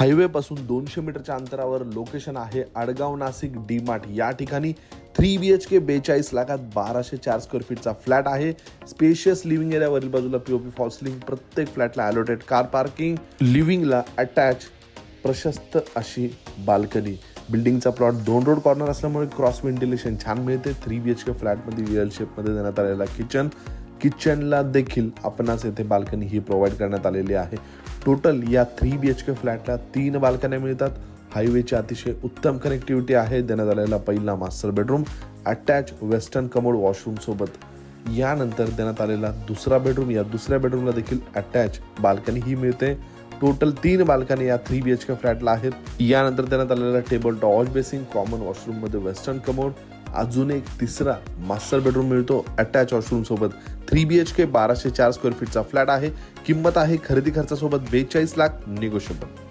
हायवेपासून दोनशे मीटरच्या अंतरावर लोकेशन आहे आडगाव नाशिक डी मार्ट. या ठिकाणी थ्री बी एच के बेचाळीस लाखात बाराशे चार स्क्वेअर फीटचा फ्लॅट आहे. स्पेशियस लिव्हिंग एरियावरील बाजूला पी बाजूला पीओपी फॉल्सलिंग प्रत्येक फ्लॅटला अलोटेड कार पार्किंग लिव्हिंगला अटॅच प्रशस्त अशी बाल्कनी बिल्डिंगचा प्लॉट दोन रोड कॉर्नर असल्यामुळे क्रॉस व्हेंटिलेशन छान मिळते. थ्री बी एच के फ्लॅटमध्ये रिअल शेपमध्ये देण्यात आलेला किचन किचनला देखील आपणास येथे बाल्कनी ही प्रोव्हाइड करण्यात आलेली आहे. टोटल या थ्री बी एच के फ्लॅटला तीन बाल्कन्या मिळतात. हायवेची अतिशय उत्तम कनेक्टिव्हिटी आहे. देण्यात आलेला पहिला master bedroom attach western commode washroom सोबत. यानंतर देण्यात आलेला दुसरा बेडरूम या दुसऱ्या बेडरूमला देखील अटॅच बाल्कनी ही मिळते. टोटल तीन बाल्कनी या थ्री बी एच के फ्लॅटला आहेत. यानंतर देण्यात आलेला टेबल टॉच बेसिंग कॉमन वॉशरूममध्ये वेस्टर्न कमोड अजून एक तिसरा मास्टर बेडरूम मिळतो अटॅच वॉशरूम सोबत. थ्री बी एच के बाराशे चार स्क्वेअर फीटचा फ्लॅट आहे. किंमत आहे खरेदी खर्चासोबत बेचाळीस लाख निगोशिएबल